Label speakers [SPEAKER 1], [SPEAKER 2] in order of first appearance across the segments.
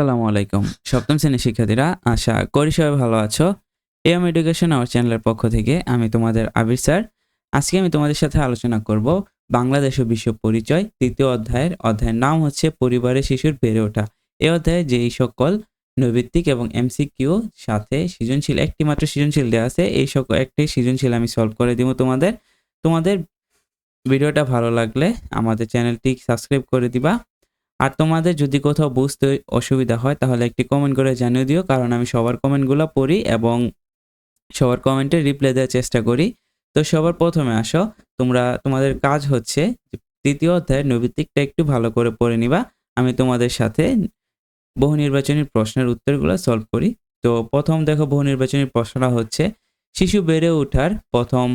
[SPEAKER 1] আসসালামু আলাইকুম। সপ্তম শ্রেণির শিক্ষার্থীরা, আশা করি সবাই ভালো আছো। এম এডুকেশন আওয়ার চ্যানেলের পক্ষ থেকে আমি তোমাদের আবির স্যার। আজকে আমি তোমাদের সাথে আলোচনা করব বাংলাদেশ ও বিশ্ব পরিচয়। তৃতীয় অধ্যায়ের অধ্যায়ের নাম হচ্ছে পরিবারের শিশুর বেড়ে ওঠা। এ অধ্যায়ে যেই সকল নৈভিত্তিক এবং এমসিকিউ সাথে সৃজনশীল একটি মাত্র সৃজনশীল দেওয়া আছে, এই সকল একটি সৃজনশীল আমি সলভ করে দিব তোমাদের। তোমাদের ভিডিওটা ভালো লাগলে আমাদের চ্যানেলটি সাবস্ক্রাইব করে দিবা। আর তোমাদের যদি কোথাও বুঝতে অসুবিধা হয়, তাহলে একটি কমেন্ট করে জানিয়ে দিও, কারণ আমি সবার কমেন্টগুলো পড়ি এবং সবার কমেন্টে রিপ্লাই দেওয়ার চেষ্টা করি। তো সবার প্রথমে আসো, তোমরা, তোমাদের কাজ হচ্ছে তৃতীয় অধ্যায়ের নৈবিত্তিকটা একটু ভালো করে পড়ে নিবা। আমি তোমাদের সাথে বহু নির্বাচনী প্রশ্নের উত্তরগুলো সলভ করি। তো প্রথম দেখো, বহু নির্বাচনী প্রশ্নটা হচ্ছে, শিশু বেড়ে ওঠার প্রথম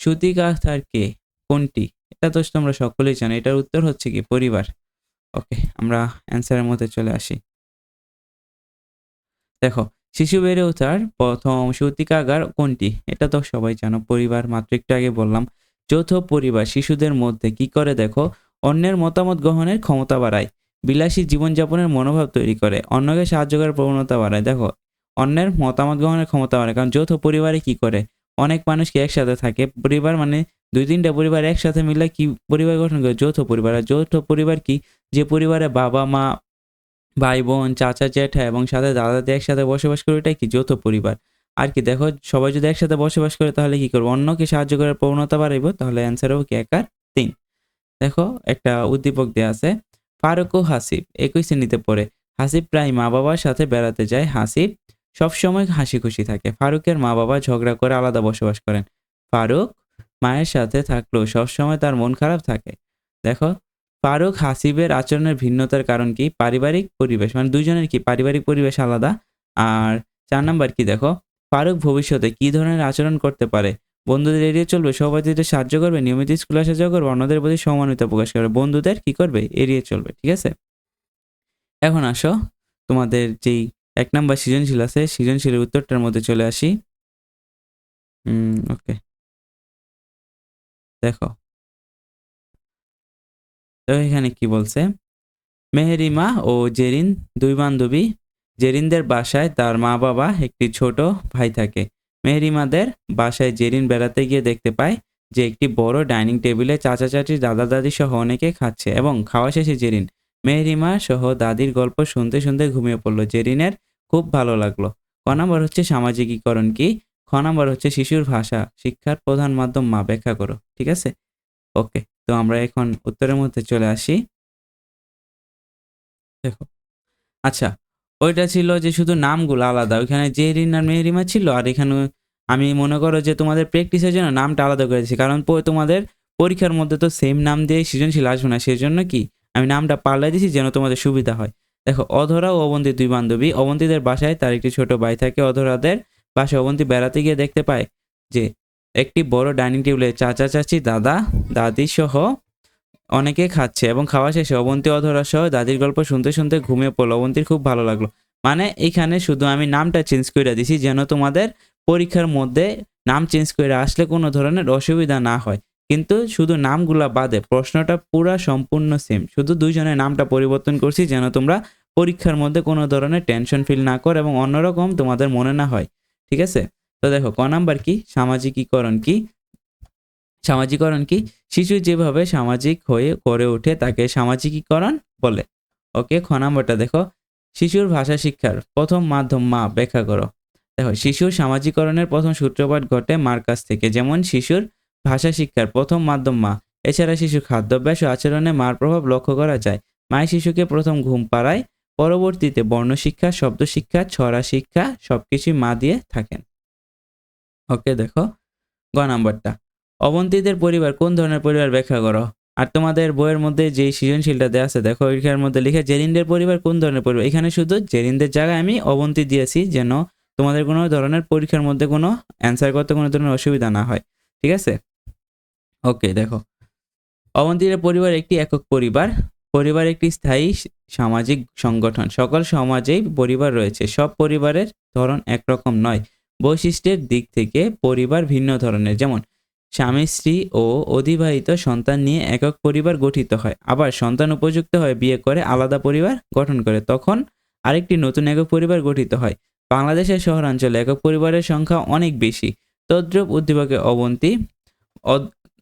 [SPEAKER 1] সুতিকাথার কে? কোনটি? এটা তো তোমরা সকলেই জানো, এটার উত্তর হচ্ছে কি? পরিবার। ওকে আমরা অ্যান্সারের মধ্যে চলে আসি। দেখো, শিশু বেড়ে ওঠার প্রথম সূতিকাগার কোনটি? এটা তো সবাই জানো, পরিবার মাত্র একটু আগে বললাম। যৌথ পরিবার, শিশুদের মধ্যে কি করে দেখো? অন্যের মতামত গ্রহণের ক্ষমতা বাড়ায়, বিলাসী জীবনযাপনের মনোভাব তৈরি করে, অন্যকে সাহায্য করার প্রবণতা বাড়ায়। দেখো, অন্যের মতামত গ্রহণের ক্ষমতা বাড়ায়, কারণ যৌথ পরিবারে কি করে? অনেক মানুষ কি একসাথে থাকে, পরিবার মানে দুই তিনটা পরিবার একসাথে মিলে কি পরিবার গঠন করে? যৌথ পরিবার। আর যৌথ পরিবার কি? যে পরিবারে বাবা, মা, ভাই, বোন, চাচা, জ্যাঠা এবং সাথে দাদা একসাথে বসবাস করে এটাই কি যৌথ পরিবার? আর কি, দেখো, সবাই যদি একসাথে বসবাস করে তাহলে কি করব? অন্যকে সাহায্য করার প্রবণতা বাড়াইব? তাহলে অ্যান্সার হবে কি এক আর তিন। দেখো, একটা উদ্দীপক দেওয়া আছে, ফারুক ও হাসিব, একই শ্রেণীতে পড়ে। হাসিব প্রায় মা বাবার সাথে বেড়াতে যায়। হাসিব সবসময় হাসি খুশি থাকে। ফারুকের মা বাবা ঝগড়া করে আলাদা বসবাস করেন। ফারুক মায়ের সাথে থাকলেও সবসময় তার মন খারাপ থাকে। দেখো, ফারুক হাসিবের আচরণের ভিন্নতার কারণ কি? পারিবারিক পরিবেশ মানে দুজনের কি? পারিবারিক পরিবেশ আলাদা। আর চার নাম্বার কি দেখো? ফারুক ভবিষ্যতে কি ধরনের আচরণ করতে পারে? বন্ধুদের এড়িয়ে চলবে সবাইদের সাহায্য করবে, নিয়মিত স্কুলে যাওয়া করবে, অন্যদের প্রতি সমানিত প্রকাশ করবে, বন্ধুদের কি করবে? এড়িয়ে চলবে, ঠিক আছে? এখন আসো, তোমাদের যেই এক নাম্বার সৃজনশীল আছে, সৃজনশীলের উত্তরটার মধ্যে চলে আসি। ওকে দেখো। তো এখানে কি বলছে? মেহেরিমা ও জেরিন, দুই বান্ধবী, জেরিনদের বাসায় তার মা বাবা একটি ছোট ভাই থাকে। মেহেরিমাদের বাসায় জেরিন বেড়াতে গিয়ে দেখতে পায় যে একটি বড় ডাইনিং টেবিলে চাচা, চাচি, দাদা, দাদি সহ অনেকে খাচ্ছে এবং খাওয়া শেষে জেরিন, মেহেরিমা সহ দাদির গল্প শুনতে শুনতে ঘুমিয়ে পড়ল। জেরিনের খুব ভালো লাগল। ক নম্বর হচ্ছে সামাজিকীকরণ কি? খ নম্বর হচ্ছে শিশুর ভাষা, শিক্ষার প্রধান মাধ্যম মা, ব্যাখ্যা করো, ঠিক আছে? ওকে, তো আমরা এখন উত্তরের মধ্যে চলে আসি। দেখো আচ্ছা ওইটা ছিল যে শুধু নামগুলো আলাদা, ওইখানে জেরিন আর মেহরিমা ছিল, আর এখানে আমি মনে করো যে তোমাদের প্র্যাকটিসের জন্য নামটা আলাদা করে দিয়েছি কারণ তোমাদের পরীক্ষার মধ্যে তো সেম নাম দিয়ে সৃজনশীল আসবে না সেই জন্য কি? আমি নামটা পাল্লাই দিয়েছি যেন তোমাদের সুবিধা হয়। দেখো, অধরা ও অবন্তী দুই বান্ধবী, অবন্তীদের বাসায় তার একটি ছোট ভাই থাকে, অধরাদের বাসায় অবন্তী বেড়াতে গিয়ে দেখতে পায় যে একটি বড় ডাইনিং টেবিলে চাচা, চাচি, দাদা, দাদি সহ অনেকে খাচ্ছে এবং খাওয়া শেষে। অবন্তী অধরা সহ দাদির গল্প শুনতে শুনতে ঘুমিয়ে পড়ল। অবন্তীর খুব ভালো লাগল। মানে এখানে শুধু আমি নামটা চেঞ্জ করে দিছি যেন তোমাদের পরীক্ষার মধ্যে নাম চেঞ্জ করে আসলে কোনো ধরনের অসুবিধা না হয়। কিন্তু শুধু নামগুলা বাদে প্রশ্নটা পুরা সম্পূর্ণ সেম শুধু দুইজনের নামটা পরিবর্তন করছি যেন তোমরা পরীক্ষার মধ্যে কোনো ধরনের টেনশন ফিল না করো এবং অন্যরকম তোমাদের মনে না হয়। ঠিক আছে? তো দেখো, ক নাম্বার কি? সামাজিকীকরণ কি? সামাজিকরণ কি? শিশু যেভাবে সামাজিক হয়ে গড়ে ওঠে তাকে সামাজিকীকরণ বলে। ওকে, খ নাম্বারটা দেখো। শিশুর ভাষা শিক্ষার প্রথম মাধ্যম মা, ব্যাখ্যা করো। দেখো শিশুর সামাজিকরণের প্রথম সূত্রপাত ঘটে মার কাছ থেকে। যেমন শিশুর ভাষা শিক্ষার প্রথম মাধ্যম মা, এছাড়া শিশুর খাদ্যাভ্যাস ও আচরণে মার প্রভাব লক্ষ্য করা যায়। মায়ের শিশুকে প্রথম ঘুম পাড়ায় পরবর্তীতে বর্ণ শিক্ষা শব্দ শিক্ষা ছড়া শিক্ষা সবকিছুই মা দিয়ে থাকেন। ওকে, দেখো। গ নাম্বারটা। অবন্তীদের পরিবার, কোন ধরনের পরিবার ব্যাখ্যা করো? আর তোমাদের বইয়ের মধ্যে যে সৃজনশীলটা দেওয়া আছে, দেখো এখানের মধ্যে লিখে, জেরিনদের পরিবার, কোন ধরনের পরিবার? এখানে শুধু জেরিনদের জায়গায় আমি অবন্তী দিয়েছি যেন তোমাদের কোনো ধরনের পরীক্ষার মধ্যে কোনো অ্যান্সার করতে কোনো ধরনের অসুবিধা না হয়। ঠিক আছে? ওকে, দেখো। অবন্তীদের পরিবার একটি একক পরিবার। পরিবার একটি স্থায়ী সামাজিক সংগঠন। সকল সমাজেই পরিবার রয়েছে। সব পরিবারের ধরন একরকম নয়। বৈশিষ্ট্যের দিক থেকে পরিবার ভিন্ন ধরনের। যেমন, স্বামী, স্ত্রী ও অধিবাহিত সন্তান নিয়ে একক পরিবার গঠিত হয়। আবার সন্তান উপযুক্ত হয় বিয়ে করে আলাদা পরিবার গঠন করে। তখন আরেকটি নতুন একক পরিবার গঠিত হয়। বাংলাদেশের শহরাঞ্চলে একক পরিবারের সংখ্যা অনেক বেশি। তদ্রুপ উদ্দীপকে অবন্তী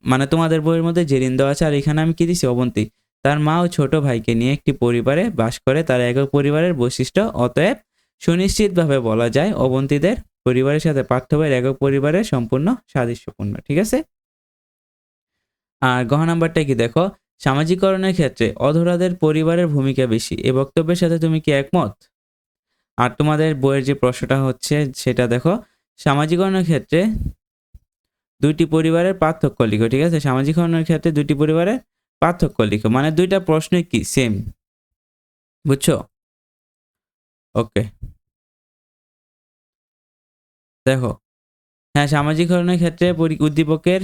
[SPEAKER 1] মানে তোমাদের বইয়ের মধ্যে জেরিন দেওয়া আছে, আর এখানে আমি কি দিছি? অবন্তী। তার মা ও ছোট ভাইকে নিয়ে একটি পরিবারে বাস করে। তার একক পরিবারের বৈশিষ্ট্য। অতএব সুনিশ্চিতভাবে বলা যায়, অবন্তীদের পরিবারের সাথে পার্থবয়ের একক পরিবারের সম্পূর্ণ সাদৃশ্যপূর্ণ। ঠিক আছে? আর গহ নাম্বারটা কি দেখো? সামাজিকরণের ক্ষেত্রে অধরাদের পরিবারের ভূমিকা বেশি। এ বক্তব্যের সাথে তুমি কি একমত? আর তোমাদের বইয়ের যে প্রশ্নটা হচ্ছে, সেটা দেখো। সামাজিকরণের ক্ষেত্রে দুইটি পরিবারের পার্থক্য লিখো, ঠিক আছে? সামাজিকরণের ক্ষেত্রে দুইটি পরিবারের পার্থক্য লিখো। মানে দুইটা প্রশ্নই কি? সেম বুঝছ? ওকে দেখো হ্যাঁ সামাজিকরণের ক্ষেত্রে উদ্দীপকের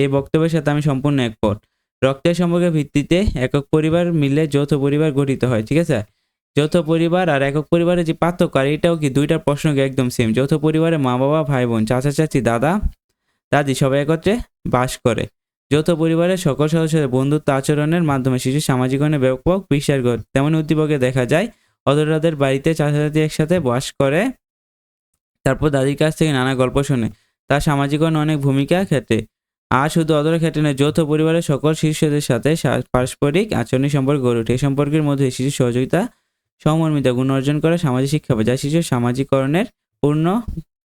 [SPEAKER 1] এই বক্তব্যের সাথে আমি সম্পূর্ণ একমত। রক্তের সম্পর্কের ভিত্তিতে একক পরিবার মিলে যৌথ পরিবার গঠিত হয়, ঠিক আছে? যৌথ পরিবার আর একক পরিবারের যে পার্থক্য, আর এটাও কি দুইটা প্রশ্নকে একদম সেম যৌথ পরিবারে মা বাবা ভাই বোন চাচা চাচি দাদা, দাদি সবাই একত্রে বাস করে। যৌথ পরিবারের সকল সদস্যদের বন্ধুত্ব আচরণের মাধ্যমে শিশু সামাজিকরণে ব্যাপক বিশ্বাস ঘটে তেমন উদ্দীপকে দেখা যায় অদরাদের বাড়িতে চাচা চাচি একসাথে বাস করে, তারপর দাদির কাছ থেকে নানা গল্প শোনে। তার সামাজিকরণ অনেক ভূমিকা ক্ষেত্রে আর শুধু অদরের ক্ষেত্রে নয়, যৌথ পরিবারের সকল শিশুদের সাথে পারস্পরিক আচরণিক সম্পর্ক গড়ে ওঠে। এই সম্পর্কের মধ্যে শিশু সহযোগিতা সমর্মিতা গুণ অর্জন করে সামাজিক শিক্ষা যা শিশুর সামাজিকরণের পূর্ণ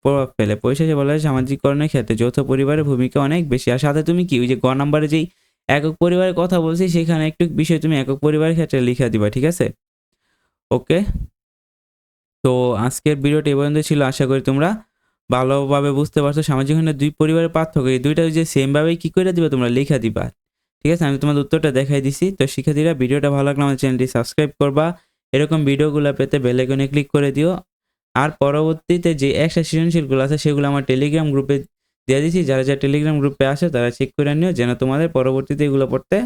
[SPEAKER 1] প্রভাব ফেলে। পরিশেষে বলা যায় সামাজিকরণের ক্ষেত্রে যৌথ পরিবারের ভূমিকা অনেক বেশি। আর সাথে তুমি কি, ওই যে গ নাম্বারে যেই একক পরিবারের কথা বলছি, সেখানে একটু বিষয় তুমি একক পরিবারের ক্ষেত্রে লিখে দিবা, ঠিক আছে? ওকে? তো আজকের ভিডিওটি এ পর্যন্ত ছিল। আশা করি তোমরা ভালোভাবে বুঝতে পারছ। সামাজিক দুই পরিবারের পার্থক্য, এই দুইটা যে সেমভাবে কী করে দিবা, তোমরা লেখা দিবা। ঠিক আছে? আমি তোমাদের উত্তরটা দেখাই দিছি। তো শিক্ষার্থীরা, ভিডিওটা ভালো লাগলে আমাদের চ্যানেলটি সাবস্ক্রাইব করবা। এরকম ভিডিওগুলো পেতে বেল আইকনে ক্লিক করে দিও। আর পরবর্তীতে যে এক্সট্রা সৃজনশীলগুলো আছে, সেগুলো আমার টেলিগ্রাম গ্রুপে দিয়ে দিচ্ছি যারা যারা টেলিগ্রাম গ্রুপে আসে, তারা চেক করে নিও যেন তোমাদের পরবর্তীতে এগুলো পড়তে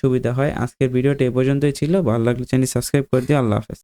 [SPEAKER 1] সুবিধা হয়। আজকের ভিডিওটি এ পর্যন্তই ছিল। ভালো লাগলে চ্যানেল সাবস্ক্রাইব করে দিও। আল্লাহ হাফেজ।